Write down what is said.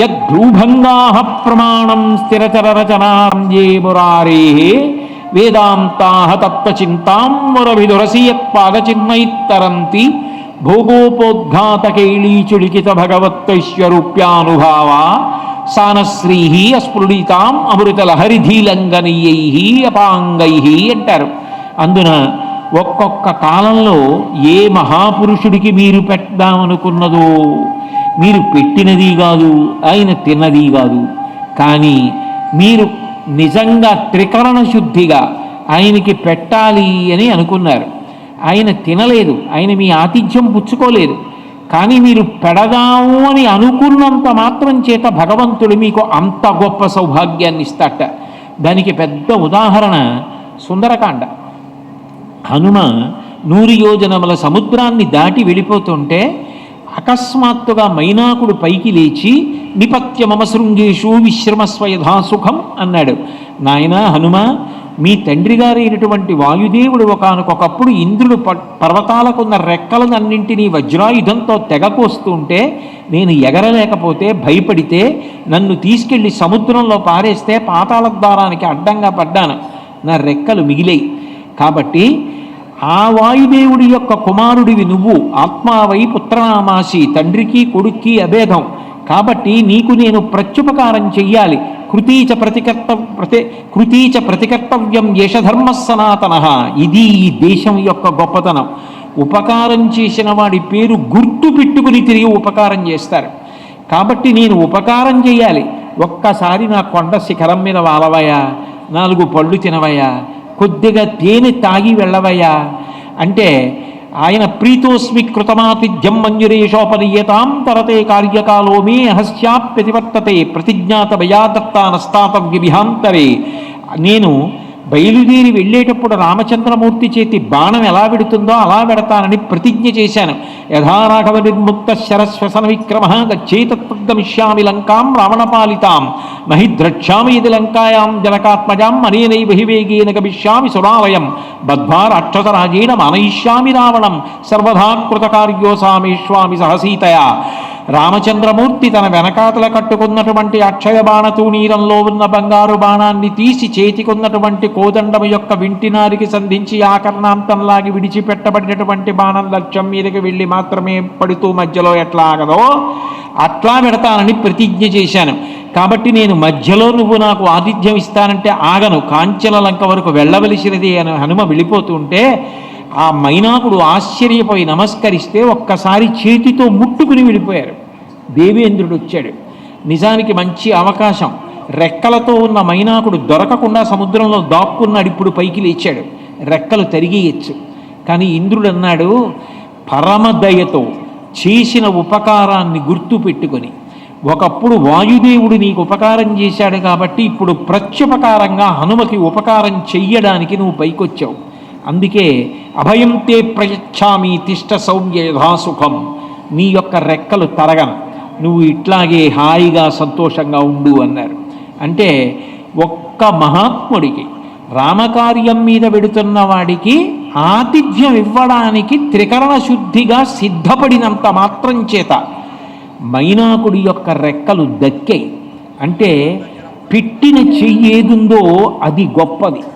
యద్భూభంగా ప్రమాణం స్థిరచర రచనాంజే మురారే వేదాంతా తత్వచింతాం మురభిదురసి యత్పాదచిన్మైత్తరంతి భోగోపోద్ఘాతకైళీచులికిత సానశ్రీ అస్ఫుడితాం అమృతలహరిధీలంగనీయై అపాంగై అంటారు. అందున ఒక్కొక్క కాలంలో ఏ మహాపురుషుడికి మీరు పెట్టామనుకున్నదో మీరు పెట్టినది కాదు ఆయన తిన్నది కాదు. కానీ మీరు నిజంగా త్రికరణ శుద్ధిగా ఆయనకి పెట్టాలి అని అనుకున్నారు. ఆయన తినలేదు ఆయన మీ ఆతిథ్యం పుచ్చుకోలేదు. కానీ మీరు పెడదాము అని అనుకున్నంత మాత్రం చేత భగవంతుడు మీకు అంత గొప్ప సౌభాగ్యాన్ని ఇస్తాట దానికి పెద్ద ఉదాహరణ సుందరకాండ. హనుమ నూరు యోజనముల సముద్రాన్ని దాటి వెళ్ళిపోతుంటే అకస్మాత్తుగా మైనాకుడు పైకి లేచి నిపత్యమమ శృంగేషు విశ్రమస్వ అన్నాడు. నాయన హనుమ మీ తండ్రి గారైనటువంటి వాయుదేవుడు ఒకనకొకప్పుడు ఇంద్రుడు ప పర్వతాలకున్న రెక్కలనన్నింటినీ వజ్రాయుధంతో తెగకోస్తుంటే నేను ఎగరలేకపోతే భయపడితే నన్ను తీసుకెళ్ళి సముద్రంలో పారేస్తే పాతాళ ద్వారానికి అడ్డంగా పడ్డాను. నా రెక్కలు మిగిలాయి. కాబట్టి ఆ వాయుదేవుడి యొక్క కుమారుడివి నువ్వు ఆత్మావై పుత్రనామాసి తండ్రికి కొడుక్కి అభేదం. కాబట్టి నీకు నేను ప్రత్యుపకారం చెయ్యాలి. కృతీచ ప్రతికర్త ప్రతి కృతీచ ప్రతికర్తవ్యం యశధర్మ సనాతన. ఇది ఈ దేశం యొక్క గొప్పతనం. ఉపకారం చేసిన వాడి పేరు గుర్తు పెట్టుకుని తిరిగి ఉపకారం చేస్తారు. కాబట్టి నేను ఉపకారం చేయాలి ఒక్కసారి నా కొండ శిఖరం మీద వాలవయా నాలుగు పళ్ళు తినవయా కొద్దిగా తేనె తాగి వెళ్ళవయ్యా. అంటే ఆయన ప్రీతోస్మి కృతమాతిథ్యం మంజురేషోపనీయతాం తరతే కార్యకాలో మే అహస్యాప్యతివర్తతే ప్రతిజ్ఞాత భయాదత్తానస్తాతవ్య విహాంతరే నేను బయలుదేరి వెళ్ళేటప్పుడు రామచంద్రమూర్తి చేతి బాణం ఎలా పెడుతుందో అలా పెడతానని ప్రతిజ్ఞ చేశాను. యథారాఘవ నిర్ముక్త శరశ్వసన విక్రమ గచ్చేతత్గమిష్యామి లంకాం రావణపాలితాం. మహిద్రక్ష్యామి ఇది లంకాయాం జనకాత్మజాం అనేనై బహివేగేన గమిష్యామి సురాలయం. బద్ధ్వా రాక్షసరాజేణ మానయిష్యామి రావణం. సర్వధా కృతకార్యోసామేష్వామి సహసీతయా. రామచంద్రమూర్తి తన వెనకాతల కట్టుకున్నటువంటి అక్షయ బాణ తూణీరంలో ఉన్న బంగారు బాణాన్ని తీసి చేతికున్నటువంటి కోదండము యొక్క వింటినారికి సంధించి ఆకర్ణాంతంలాగి విడిచిపెట్టబడినటువంటి బాణం లక్ష్యం మీదకి వెళ్ళి మాత్రమే పడుతూ మధ్యలో ఎట్లా ఆగదో అట్లా పెడతానని ప్రతిజ్ఞ చేశాను. కాబట్టి నేను మధ్యలో నువ్వు నాకు ఆతిథ్యం ఇస్తానంటే ఆగను. కాంచన లంక వరకు వెళ్ళవలసినది అని హనుమ వెళ్ళిపోతుంటే ఆ మైనాకుడు ఆశ్చర్యపోయి నమస్కరిస్తే ఒక్కసారి చేతితో ముట్టుకుని వెళ్ళిపోయారు దేవేంద్రుడు వచ్చాడు. నిజానికి మంచి అవకాశం. రెక్కలతో ఉన్న మైనాకుడు దొరకకుండా సముద్రంలో దాక్కున్నాడు ఇప్పుడు పైకి లేచాడు. రెక్కలు తరిగేయచ్చు కానీ ఇంద్రుడు అన్నాడు పరమదయతో చేసిన ఉపకారాన్ని గుర్తు పెట్టుకొని ఒకప్పుడు వాయుదేవుడు నీకు ఉపకారం చేశాడు కాబట్టి ఇప్పుడు ప్రత్యుపకారంగా హనుమకి ఉపకారం చెయ్యడానికి నువ్వు పైకొచ్చావు. అందుకే అభయం తే ప్రయచ్ఛామి తిష్ట సౌమ్య యథాసుఖం నీ యొక్క రెక్కలు తరగను. నువ్వు ఇట్లాగే హాయిగా సంతోషంగా ఉండు అన్నారు. అంటే ఒక్క మహాత్ముడికి రామకార్యం మీద వెడుతున్న వాడికి ఆతిథ్యం ఇవ్వడానికి త్రికరణ శుద్ధిగా సిద్ధపడినంత మాత్రం చేత మైనాకుడి యొక్క రెక్కలు దక్కాయి. అంటే పెట్టిన చెయ్యేదుందో అది గొప్పది.